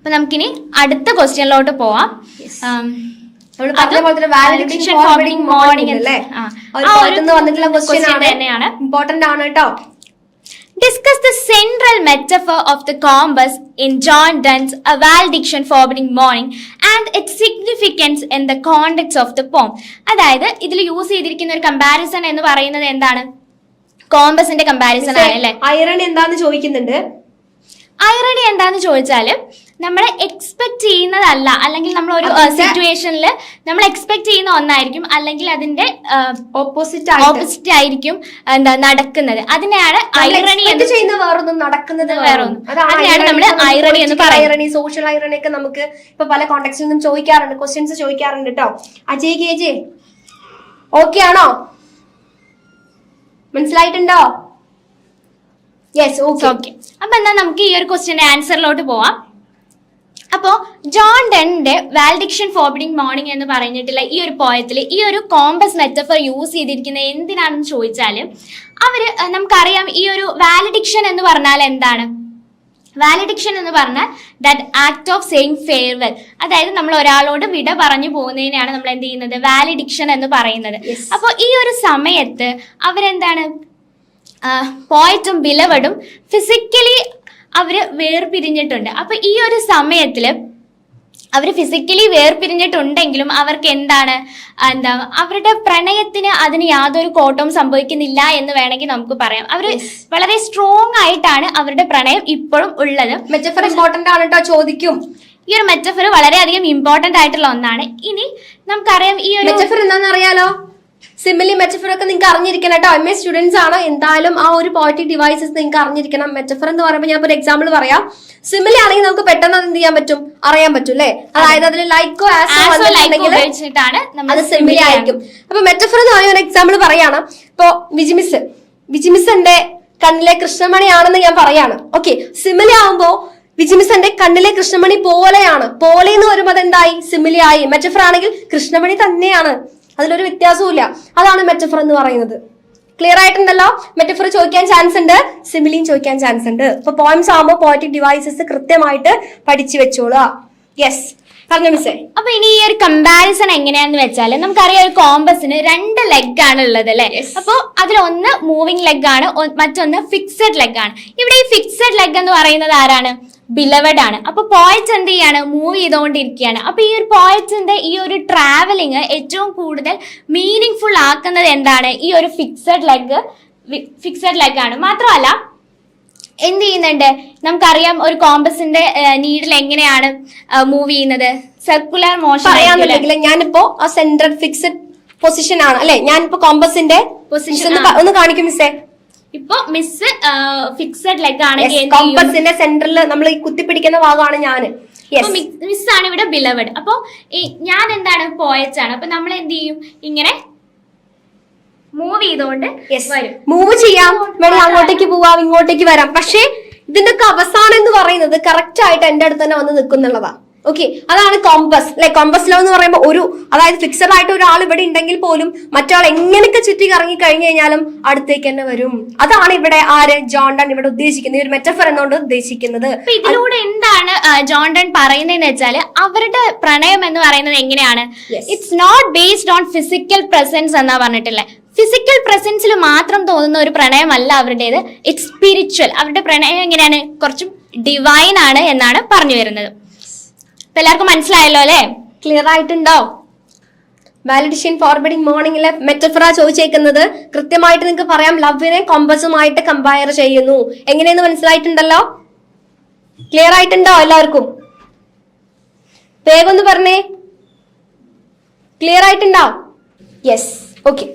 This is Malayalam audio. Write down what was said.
അപ്പൊ നമുക്കിനി അടുത്ത ക്വസ്റ്റ്യനിലോട്ട് പോവാം. ഇമ്പോർട്ടന്റ് ആണ്. കേട്ടോ. Discuss the central metaphor of the compass in John Donne's a valediction forbidding mourning and its significance in the context of the poem അതായത് ഇതിൽ യൂസ് ചെയ്തിരിക്കുന്ന ഒരു കമ്പാരിസൺ എന്ന് പറയുന്നത് എന്താണ്? കോമ്പസിന്റെ കമ്പാരിസൺ ആണ് അല്ലേ ഐറൺ എന്താന്ന് ചോദിക്കുന്നുണ്ട്. ഐറണി എന്താന്ന് ചോദിച്ചാൽ നമ്മൾ എക്സ്പെക്ട് ചെയ്യുന്നതല്ല. അല്ലെങ്കിൽ നമ്മൾ ഒരു സിറ്റുവേഷനിൽ നമ്മൾ എക്സ്പെക്ട് ചെയ്യുന്ന ഒന്നായിരിക്കും. അല്ലെങ്കിൽ അതിന്റെ ഓപ്പോസിറ്റ് ഓപ്പോസിറ്റ് ആയിരിക്കും എന്താ നടക്കുന്നത്. അതിനെയാണ് ഐറണി എന്ത് എന്ന് ചെയ്യുന്ന വേറൊന്നും നടക്കുന്നത് വേറെ വേറെ ഒന്നും. അതിനെയാണ് നമ്മൾ ഐറണി എന്ന് പറയുന്നത്. ഐറണി സോഷ്യൽ ഐറണി ഒക്കെ നമുക്ക് ഇപ്പൊ പല കോണ്ടെക്സ്റ്റിൽ നിന്നും ചോദിക്കാറുണ്ട്. ക്വസ്റ്റ്യൻസ് ചോദിക്കാറുണ്ട് കേട്ടോ അജയ് കെ ജെ. ഓക്കെ ആണോ? മനസ്സിലായിട്ടുണ്ടോ? യെസ് ഓക്കെ ഓക്കെ അപ്പൊ എന്നാ നമുക്ക് ഈ ഒരു ക്വസ്റ്റ്യന്റെ ആൻസറിലോട്ട് പോവാം. അപ്പോ ജോൺ ഡെന്റെ വാൽഡിക്ഷൻ ഫോർബിഡിംഗ് മോർണിംഗ് എന്ന് പറഞ്ഞിട്ടുള്ള ഈ ഒരു പോയത്തിൽ ഈ ഒരു കോമ്പസ് മെറ്റഫർ യൂസ് ചെയ്തിരിക്കുന്നത് എന്തിനാണെന്ന് ചോദിച്ചാൽ അവർ നമുക്കറിയാം ഈ ഒരു വാലിഡിക്ഷൻ എന്ന് പറഞ്ഞാൽ എന്താണ്? വാലിഡിക്ഷൻ എന്ന് പറഞ്ഞാൽ that act of saying farewell അതായത് നമ്മൾ ഒരാളോട് വിട പറഞ്ഞു പോകുന്നതിനെയാണ് നമ്മൾ എന്ത് ചെയ്യുന്നത്? വാലിഡിക്ഷൻ എന്ന് പറയുന്നത്. അപ്പോൾ ഈ ഒരു സമയത്ത് അവരെന്താണ്? പോയറ്റും ബിലവഡും ഫിസിക്കലി അവർ വേർപിരിഞ്ഞിട്ടുണ്ട്. അപ്പൊ ഈ ഒരു സമയത്തിൽ അവർ ഫിസിക്കലി വേർപിരിഞ്ഞിട്ടുണ്ടെങ്കിലും അവർക്ക് എന്താണ് എന്താ അവരുടെ പ്രണയത്തിന് അതിന് യാതൊരു കോട്ടവും സംഭവിക്കുന്നില്ല എന്ന് വേണമെങ്കിൽ നമുക്ക് പറയാം. അവർ വളരെ സ്ട്രോങ് ആയിട്ടാണ് അവരുടെ പ്രണയം ഇപ്പോഴും ഉള്ളത്. മെറ്റഫർ ഇമ്പോർട്ടന്റ് ആണ് കേട്ടോ ചോദിക്കും. ഈ ഒരു മെറ്റഫർ വളരെയധികം ഇമ്പോർട്ടന്റ് ആയിട്ടുള്ള ഒന്നാണ്. ഇനി നമുക്കറിയാം ഈ ഒരു മെറ്റഫർ എന്താണെന്ന് അറിയാലോ സിമിലി മെറ്റഫർ ഒക്കെ നിങ്ങൾക്ക് അറിഞ്ഞിരിക്കണം കേട്ടോ. എം എ സ്റ്റുഡൻസ് ആണ്. എന്തായാലും ആ ഒരു പോയിറ്റിക് ഡിവൈസസ് നിങ്ങൾക്ക് അറിഞ്ഞിരിക്കണം. മെറ്റഫർ എന്ന് പറയുമ്പോൾ ഞാൻ ഒരു എക്സാമ്പിൾ പറയാം. സിമിലി ആണെങ്കിൽ നമുക്ക് പെട്ടെന്ന് എന്ത് ചെയ്യാൻ പറ്റും? അറിയാൻ പറ്റും അല്ലേ? അതായത് അതിൽ ലൈക്കോ ആസോ വന്നിട്ടുണ്ടെങ്കിൽ അത് സിമിലി ആയിരിക്കും. അപ്പൊ മെറ്റഫർ എന്ന് പറയുന്ന ഒരു എക്സാമ്പിൾ പറയാണ്. ഇപ്പൊ വിജിമിസ് വിജിമിസന്റെ കണ്ണിലെ കൃഷ്ണമണി ആണെന്ന് ഞാൻ പറയാണ്. ഓക്കെ സിമിലി ആവുമ്പോ വിജിമിസന്റെ കണ്ണിലെ കൃഷ്ണമണി പോലെയാണ്. പോലെ എന്ന് വരുമ്പോൾ അതെന്തായി? സിമിലി ആയി. മെറ്റഫർ ആണെങ്കിൽ കൃഷ്ണമണി തന്നെയാണ്. അതിലൊരു വ്യത്യാസവും ഇല്ല അതാണ് മെറ്റഫർ എന്ന് പറയുന്നത്. ക്ലിയർ ആയിട്ടുണ്ടല്ലോ? മെറ്റഫർ ചോദിക്കാൻ ചാൻസ് ഉണ്ട്. സിമിലിയും ചോദിക്കാൻ ചാൻസ് ഉണ്ട്. ഇപ്പൊ പോയിന്റ്സ് ആകുമ്പോൾ പോയറ്റിക് ഡിവൈസസ് കൃത്യമായിട്ട് പഠിച്ചു വെച്ചോളുക യെസ് പറഞ്ഞു മിസ്സേ അപ്പൊ ഇനി ഈ ഒരു കമ്പാരിസൺ എങ്ങനെയാന്ന് വെച്ചാൽ നമുക്കറിയാം ഒരു കോമ്പസിന് രണ്ട് ലെഗ് ആണ് ഉള്ളത് അല്ലെ? അപ്പൊ അതിലൊന്ന് മൂവിങ് ലെഗ് ആണ് മറ്റൊന്ന് ഫിക്സഡ് ലെഗ് ആണ്. ഇവിടെ ഈ ഫിക്സഡ് ലെഗ് എന്ന് പറയുന്നത് ആരാണ്? ബിലവഡ് ആണ്. അപ്പൊ പോയറ്റ് എന്ത് ചെയ്യാണ്? മൂവ് ചെയ്തുകൊണ്ടിരിക്കുകയാണ്. അപ്പൊ ഈ ഒരു പോയറ്റിന്റെ ഈ ഒരു ട്രാവലിംഗ് ഏറ്റവും കൂടുതൽ മീനിങ് ഫുൾ ആക്കുന്നത് എന്താണ്? ഈ ഒരു ഫിക്സഡ് ലെഗ് ഫിക്സഡ് ലെഗ് ആണ്. മാത്രമല്ല എന്ത് ചെയ്യുന്നുണ്ട്? നമുക്കറിയാം ഒരു കോമ്പസിന്റെ നീഡിൽ എങ്ങനെയാണ് മൂവ് ചെയ്യുന്നത്? സർക്കുലർ മോഷൻ ഞാനിപ്പോ ആ സെൻട്രൽ ഫിക്സഡ് പൊസിഷൻ ആണ്. അല്ലെ? ഞാനിപ്പോ കോമ്പസിന്റെ പൊസിഷൻ ഒന്ന് കാണിക്കും മിസ്സേ ഇപ്പൊ മിസ് ഫിക്സഡ് ലെഗ് ആണെങ്കിൽ? കോമ്പസിന്റെ സെന്ററിൽ നമ്മൾ ഈ കുത്തിപ്പിടിക്കുന്ന ഭാഗമാണ് ഞാൻ മിസ് ആണ് ഇവിടെ ബിലവഡ് അപ്പൊ ഞാൻ എന്താണ് പോയച്ചാണ് ആണ്. അപ്പൊ നമ്മൾ എന്ത് ചെയ്യും? ഇങ്ങനെ മൂവ് ചെയ്തോണ്ട് മൂവ് ചെയ്യാം. വേണമെങ്കിൽ അങ്ങോട്ടേക്ക് പോവാം ഇങ്ങോട്ടേക്ക് വരാം. പക്ഷേ ഇതിന്റെ അവസാനം എന്ന് പറയുന്നത് കറക്റ്റ് ആയിട്ട് എന്റെ അടുത്ത് തന്നെ വന്ന് നിൽക്കുന്നുള്ളതാ. ഓക്കെ അതാണ് കോമ്പസ് അല്ലെ കോമ്പസ് ലോ എന്ന് പറയുമ്പോൾ ഒരു അതായത് ഫിക്സഡ് ആയിട്ട് ഒരാൾ ഇവിടെ ഉണ്ടെങ്കിൽ പോലും മറ്റാൾ എങ്ങനെയൊക്കെ ചുറ്റി കറങ്ങി കഴിഞ്ഞു കഴിഞ്ഞാലും അടുത്തേക്ക് തന്നെ വരും. അതാണ് ഇവിടെ ആര്? ജോണ്ടൺ ഇവിടെ ഉദ്ദേശിക്കുന്നത്. ഒരു മെറ്റഫർ എന്നുകൊണ്ട് ഉദ്ദേശിക്കുന്നത്. ഇതിലൂടെ എന്താണ് ജോൺഡൻ ജോൺഡൺ പറയുന്നതെന്ന് വെച്ചാൽ അവരുടെ പ്രണയം എന്ന് പറയുന്നത് എങ്ങനെയാണ്. It's not based on physical presence എന്നാ പറഞ്ഞിട്ടില്ലേ. ഫിസിക്കൽ പ്രസൻസിൽ മാത്രം തോന്നുന്ന ഒരു പ്രണയമല്ല അവരുടേത്. ഇറ്റ്സ് സ്പിരിച്വൽ അവരുടെ പ്രണയം എങ്ങനെയാണ്? കുറച്ചും ഡിവൈൻ ആണ് എന്നാണ് പറഞ്ഞു വരുന്നത്. എല്ലാവർക്കും മനസ്സിലായല്ലോ അല്ലെ? ക്ലിയർ ആയിട്ടുണ്ടോ? വാലിഡിഷൻ ഫോർവേഡിംഗ് മോർണിംഗിലെ മെറ്റഫറ ചോദിച്ചേക്കുന്നത് കൃത്യമായിട്ട് നിങ്ങൾക്ക് പറയാം. ലവിനെ കോമ്പസുമായിട്ട് കമ്പയർ ചെയ്യുന്നു. എങ്ങനെയെന്ന് മനസ്സിലായിട്ടുണ്ടല്ലോ? ക്ലിയർ ആയിട്ടുണ്ടോ എല്ലാവർക്കും? വേഗം ഒന്ന് പറഞ്ഞേ. ക്ലിയർ ആയിട്ടുണ്ടോ? Yes okay